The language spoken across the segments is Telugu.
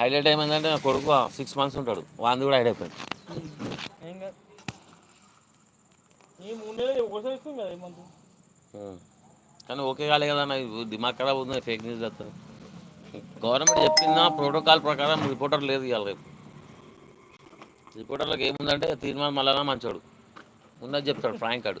హైలైట్ ఏమైందంటే నా కొడుకు సిక్స్ మంత్స్ ఉంటాడు. వాంది కూడా హైడ్ అయిపోయింది. కానీ ఓకే కాలే కదా నా దిమాగ్ ఖరాబ్ ఉంది ఫేక్ న్యూస్ చేస్తాను గవర్నమెంట్ చెప్పిన ప్రోటోకాల్ ప్రకారం రిపోర్టర్ లేదు ఇవాళ రేపు. రిపోర్టర్లకు ఏముందంటే తీర్మానం మళ్ళా మంచోడు ఉన్నది చెప్తాడు ఫ్రాంక్ అడు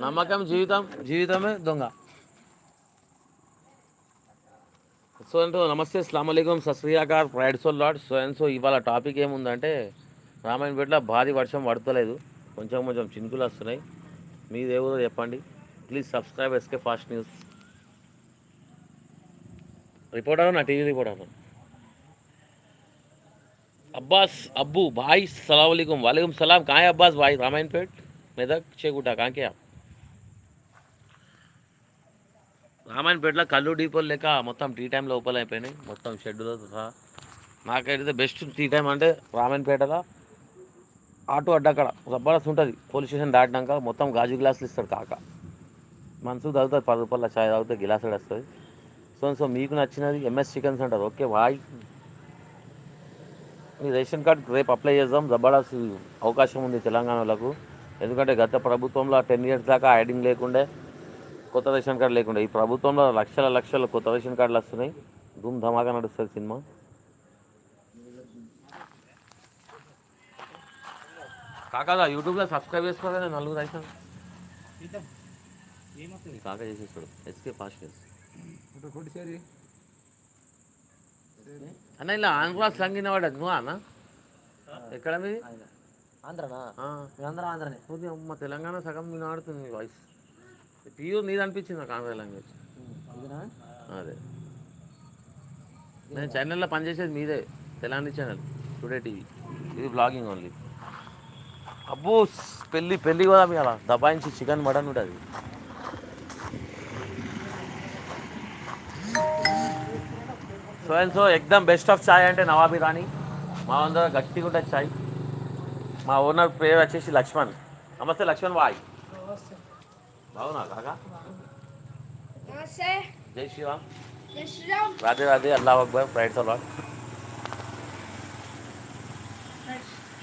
నమ్మకం జీవితం. జీవితమే దొంగ. సో అంటే నమస్తే అస్సలం అయికం ప్రైడ్ సో లాడ్ సో అండ్ సో ఇవాళ టాపిక్ ఏముందంటే రామాయణపేటలో భారీ వర్షం పడతలేదు. కొంచెం కొంచెం చినుకులు వస్తున్నాయి. మీదేవో చెప్పండి. Please subscribe SK fast news. Reporter నా టీవీ రిపోర్టర్ అబ్బాస్ అబ్బు భాయ్ సలాం వాలేకం సలాం. కాయ అబ్బాస్ భాయ్ రామాయణపేట్ మెదక్ చేకూట కాంకే రామాయణపేటలో కళ్ళు డీపోలు లేక మొత్తం టీ టైం లోపల అయిపోయినాయి. మొత్తం షెడ్యూల్ సహా. నాకైతే బెస్ట్ టీ టైం అంటే రామాయణపేటలో ఆటో అడ్డక్కడ జబర్దస్త్ ఉంటుంది. పోలీస్ స్టేషన్ దాటినాక మొత్తం గాజు గ్లాసులు ఇస్తాడు కాక. మనసు తాగుతుంది పది రూపాయల చాయ్ తాగితే గిలాసులు వస్తుంది. సో సో మీకు నచ్చినది ఎంఎస్ చికెన్స్ అంటారు ఓకే వాయ్ మీ రేషన్ కార్డ్ రేపు అప్లై చేద్దాం. జబర్దస్త్ అవకాశం ఉంది తెలంగాణ వాళ్ళకు. ఎందుకంటే గత ప్రభుత్వంలో టెన్ ఇయర్స్ దాకా యాడింగ్ లేకుండే కొత్త రేషన్ కార్డు లేకుండే ఈ ప్రభుత్వంలో లక్షల లక్షల కొత్త రేషన్ కార్డులు వస్తున్నాయి. ధూమ్ ధమాగా నడుస్తుంది సినిమా. కాకా యూట్యూబ్లో సబ్స్క్రైబ్ చేసుకోవాలి నలుగురు అయితే ఈ కాకా చేసేస్తాడు. ఎస్కే ఫాస్ట్ అన్న ఇలా ఆంధ్ర సంగిన వాడు నువ్వు అన్న? ఎక్కడ మీది? ఆంధ్రనా? ఆ, మేమందరం ఆంధ్రనే. తెలంగాణ సగం నేను ఆడుతుంది వాయిస్. ప్యూర్ నీది అనిపించింది నాకు ఆంధ్ర లాంగ్వేజ్ అదే. నేను ఛానల్లో పనిచేసేది మీదే తెలంగాణ ఛానల్ టుడే టీవీ ఇది బ్లాగింగ్ ఓన్లీ అబ్బో పెళ్ళి పెళ్ళి కూడా మీ అలా దబాయించి చికెన్ మటన్ ఉంటుంది సో అండ్ సో ఎక్దమ్ బెస్ట్ ఆఫ్ చాయ్ అంటే నవాబీ రాణి మా అందరూ గట్టిగా ఉంటుంది చాయ్ మా ఓనర్ పేరు వచ్చేసి లక్ష్మణ్. నమస్తే లక్ష్మణ్ బాయ్. బాగున్నా కాకా? జై శ్రీరామ్. రాధే రాధే అల్లా Akbar pride a lot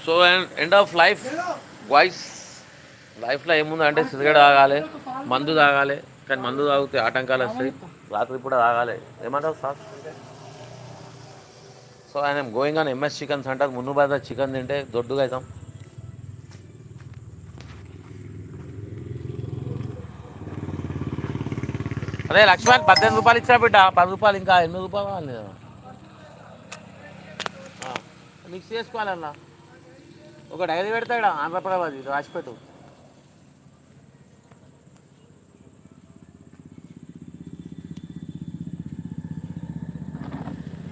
so end of life voice లైఫ్లో ఏముంది అంటే సిగరెట్ తాగాలి మందు తాగాలి కానీ మందు తాగితే ఆటంకాలు వస్తాయి. రాత్రి పూట తాగాలి. ఏమంటారు సార్? సో ఆయన going on MS chicken centre. మున్ను బాధ చికెన్ తింటే దొడ్డుగా అవుతాం. అదే లక్ష్మణ్ పద్దెనిమిది రూపాయలు ఇచ్చా బిడ్డ? పది రూపాయలు ఇంకా ఎనిమిది రూపాయలు కావాలి మిక్స్ చేసుకోవాలన్నా. ఒక డైరీ పెడతాడు ఆంధ్రప్రదేశ్ ఇది రాసిపెట్టు.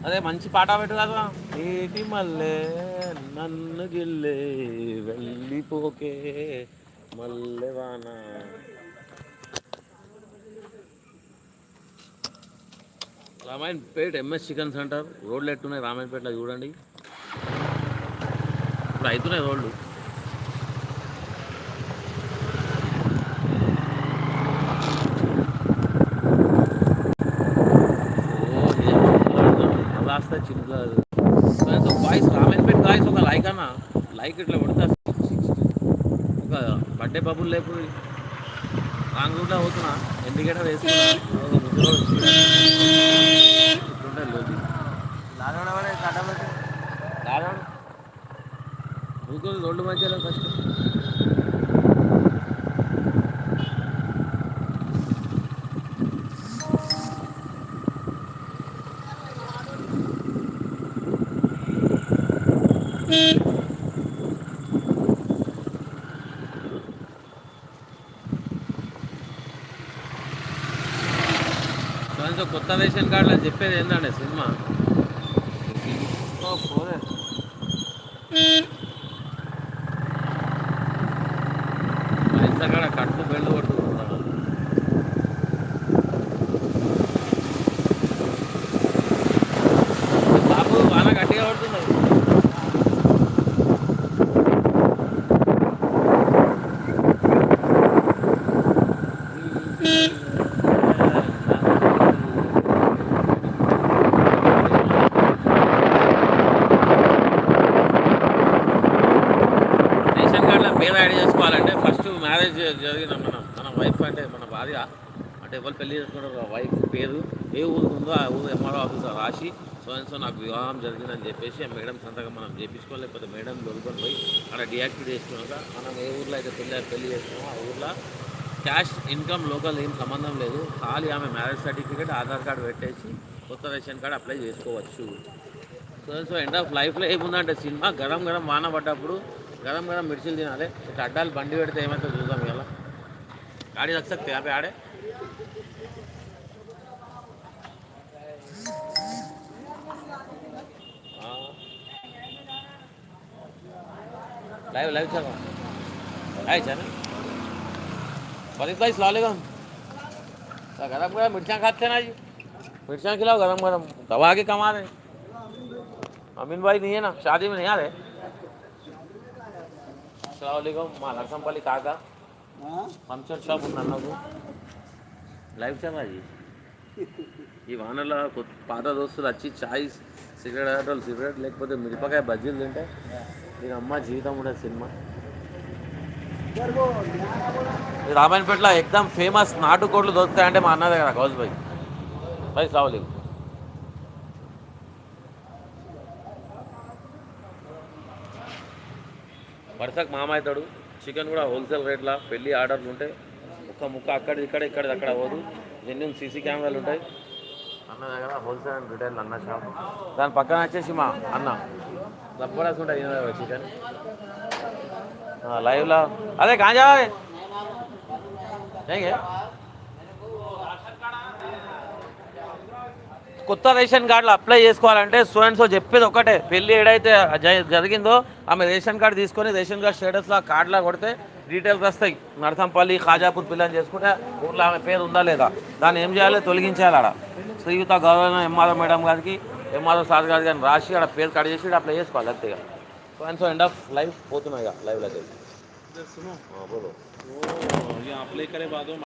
అదే మంచి పాట పెట్టు కదా. నీటి మల్లె నన్ను గిల్లే వెళ్ళిపోకే మల్లెవాన రామాయణపేట ఎంఎస్ చికెన్ సెంటర్. రోడ్లు ఎట్టున్నాయి? రామాయణపేటలో చూడండి. ఇప్పుడు అవుతున్నాయి రోడ్లు. రాస్తా వస్తే చిన్న రామాయణపేట బాయ్స్ ఒక లైక్ అన్న. లైక్ ఇట్లా కొడితే. ఒక బర్త్డే బబుల్ లేకపోయి రాంగ్ రూట్లో అవుతున్నా ఇండికేటర్ వేసుకున్నా. గూగుల్ రోడ్డు మధ్యలో ఫస్ట్. కొత్త రేషన్ కార్డులు అని చెప్పేది ఏంటంటే సినిమా? ఓ, పోరే. పైసా కాడ కట్టు బెండు కొట్టుకుంటున్నాను బాబు వాన గట్టిగా పడుతుంది రేషన్ కార్డులో పేరు యాడ్ చేసుకోవాలంటే ఫస్ట్ మ్యారేజ్ జరిగిన మన మన వైఫ్ అంటే మన భార్య అంటే ఎవరు పెళ్ళి చేసుకుంటారు వైఫ్ పేరు ఏ ఊరు ఉందో ఆ ఊరు ఎంఆర్ఓ ఆఫీసర్ రాసి సో సో నాకు వివాహం జరిగిందని చెప్పేసి ఆ మేడం సంతకం మనం చేపించుకోవాలి. లేకపోతే మేడం దొరుకుని పోయి అక్కడ డియాక్టివేట్ చేసుకున్నాక మనం ఏ ఊర్లో అయితే పెళ్ళి పెళ్ళి చేసుకున్నామో ఆ ఊర్లో క్యాష్ ఇన్కమ్ లోకల్ ఏం సంబంధం లేదు. ఖాళీ ఆమె మ్యారేజ్ సర్టిఫికేట్ ఆధార్ కార్డు పెట్టేసి కొత్త రేషన్ కార్డు అప్లై చేసుకోవచ్చు. సో సో ఎండ్ ఆఫ్ లైఫ్లో ఏముందంటే సినిమా గరం గరం వాన పడ్డప్పుడు గరం గరం మిర్చిలు తినాలి. అడ్డాలు బండి పెడితే ఏమైతే आड़े रख सकते हैं, यहाँ पे आड़े। लाइव લાઈવ છે લાઈવ છે भाई ફરીદભાઈ लेगा। तो गरम गरम मिर्चा खाते ना जी। मिर्चा खिलाओ गरम गरम। दवा के कमा रहे अमीन भाई नहीं है ना, शादी में नहीं आ रहे। अलैक्म हरसम पाली काका। పంచర్ షాప్ ఉంది అన్నకు. లైఫ్ చలాజీ ఈ వానలో కొత్త పాత దోస్తులు వచ్చి చాయ్ సిగరెట్ ఆటోలు సిగరెట్ లేకపోతే మిరపకాయ బజ్జీలు తింటే మీరు అమ్మ జీవితం కూడా సినిమా. రామాయణపేటలో ఎక్దమ్ ఫేమస్ నాటుకోట్లు దొరుకుతాయంటే మా అన్న దగ్గర గౌజ్ భాయ్ బై సావలేదు వరుసకు మామ అవుతాడు. చికెన్ కూడా హోల్సేల్ రేట్లా. పెళ్ళి ఆర్డర్లు ఉంటాయి ఒక్క ముక్క అక్కడ ఇక్కడ ఇక్కడ అక్కడ పోదు. జెన్యున్ సీసీ కెమెరాలు ఉంటాయి. అన్న దగ్గర హోల్సేల్ అండ్ రిటైల్ అన్న షాప్. దాని పక్కన వచ్చేసి మా అన్న. జబర్దస్త్ ఉంటాయి చికెన్. లైవ్లో. అదే కాంజా ఏంగే కొత్త రేషన్ కార్డులు అప్లై చేసుకోవాలంటే స్టూడెంట్స్ చెప్పేది ఒకటే. పెళ్ళి ఏడైతే జరిగిందో ఆమె రేషన్ కార్డు తీసుకొని రేషన్ కార్డు స్టేటస్లో కార్డులా కొడితే డీటెయిల్స్ వస్తాయి. నరసంపల్లి ఖాజాపూర్ పిల్లని చేసుకుంటే ఊర్లో ఆమె పేరు ఉందా లేదా? దాన్ని ఏం చేయాలి? తొలగించాలి ఆడ. శ్రీయుత గౌరవ ఎంఆర్ఓ మేడం గారికి ఎంఆర్ఓ సార్ గారికి కానీ రాసి ఆడ పేరు కట్ చేసి అప్లై చేసుకోవాలి అంతే ఇక. So and so end of life పోతున్నాయి ఇక లైవ్లోకి सुनो